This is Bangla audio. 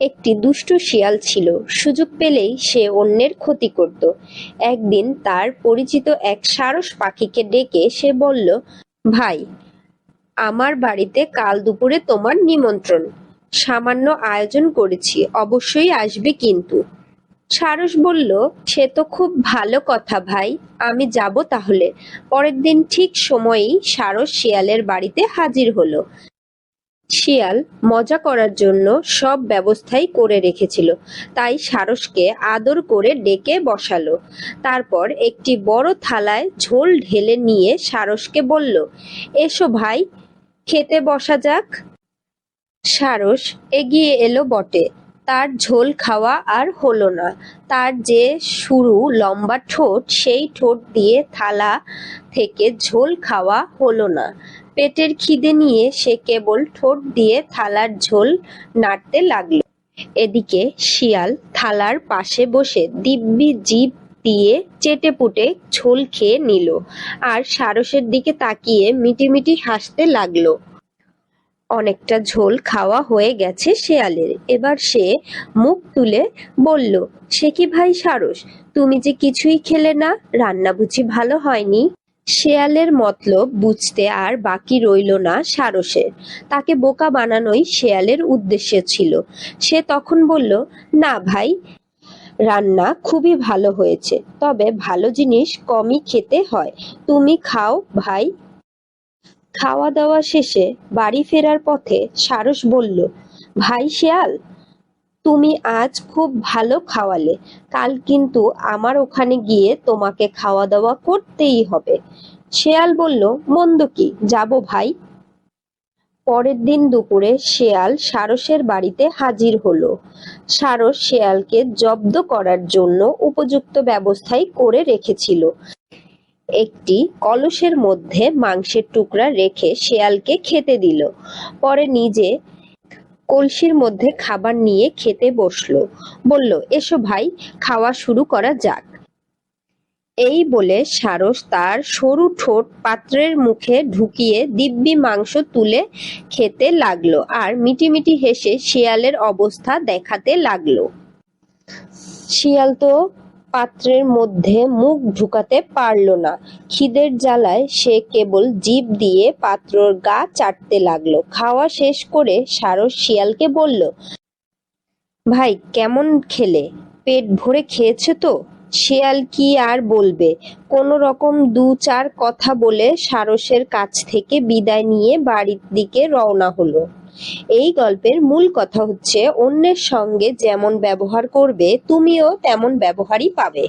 একটি দুষ্টু শিয়াল ছিল। সুযোগ পেলেই সে অন্যের ক্ষতি করত। একদিন তার পরিচিত এক সারস পাখিকে ডেকে সে বলল, ভাই, আমার বাড়িতে কাল দুপুরে তোমার নিমন্ত্রণ। সামান্য আয়োজন করেছি, অবশ্যই আসবে কিন্তু। সারস বলল, সে তো খুব ভালো কথা ভাই, আমি যাব তাহলে। পরের দিন ঠিক সময়েই সারস শিয়ালের বাড়িতে হাজির হলো। শিয়াল মজা করার জন্য সব ব্যবস্থাই করে রেখেছিল। তাই সারসকে আদর করে ডেকে বসালো। তারপর একটি বড় থালায় ঝোল ঢেলে নিয়ে সারসকে বলল, এসো ভাই, খেতে বসা যাক। সারস এগিয়ে এলো বটে। তার ঝোল খাওয়া আর হলো না তার যে শুরু লম্বা ঠোঁট, সেই ঠোঁট দিয়ে থালা থেকে ঝোল খাওয়া হলো না। পেটের খিদে নিয়ে সে কেবল ঠোঁট দিয়ে থালার ঝোল নাড়তে লাগল। এদিকে শিয়াল থালার পাশে বসে দিব্যি জিভ দিয়ে চেটেপুটে ঝোল খেয়ে নিল আর সারসের দিকে তাকিয়ে মিটিমিটি হাসতে লাগল। অনেকটা ঝোল খাওয়া হয়ে গেছে শেয়ালের। এবার সে মুখ তুলে বলল, সে কি ভাই সারস? তুমি যে কিছুই খেলে না, রান্না বুঝি ভালো হয়নি? শেয়ালের মতলব বুঝতে আর বাকি রইল না সারসের। তাকে বোকা বানানোই শেয়ালের উদ্দেশ্য ছিল। সে তখন বলল, না ভাই, রান্না খুবই ভালো হয়েছে, তবে ভালো জিনিস কমই খেতে হয়। তুমি খাও ভাই। খাওয়া দাওয়া শেষে বাড়ি ফেরার পথে সারস বলল, ভাই শেয়াল, তুমি আজ খুব ভালো খাওয়ালে। কাল কিন্তু আমার ওখানে গিয়ে তোমাকে খাওয়া দাওয়া করতেই হবে। শেয়াল বলল, মন্দ কি? যাব ভাই। পরের দিন দুপুরে শেয়াল সারসের বাড়িতে হাজির হলো। সারস শেয়ালকে জব্দ করার জন্য উপযুক্ত ব্যবস্থাই করে রেখেছিল। একটি কলসের মধ্যে মাংসের টুকরা রেখে শেয়ালকে খেতে দিল। পরে নিজে কলসির মধ্যে খাবার নিয়ে খেতে বসল। বলল, এসো ভাই, খাওয়া শুরু করা যাক। এই বলে সারস তার সরু ঠোঁট পাত্রের মুখে ঢুকিয়ে দিব্যি মাংস তুলে খেতে লাগল আর মিটিমিটি হেসে শিয়ালের অবস্থা দেখাতে লাগল। শিয়াল তো পাত্রের মধ্যে মুখ ঢুকাতে পারল না। খিদের জ্বালায় সে কেবল জিভ দিয়ে পাত্রর গা চাটতে লাগল। খাওয়া শেষ করে সারস শিয়ালকে বলল, ভাই, কেমন খেলে? পেট ভরে খেয়েছে তো? শিয়াল কি আর বলবে? কোনো রকম দু চার কথা বলে সারসের কাছ থেকে বিদায় নিয়ে বাড়ির দিকে রওনা হলো। এই গল্পের মূল কথা হচ্ছে অন্যের সঙ্গে যেমন ব্যবহার করবে তুমিও তেমন ব্যবহারই পাবে।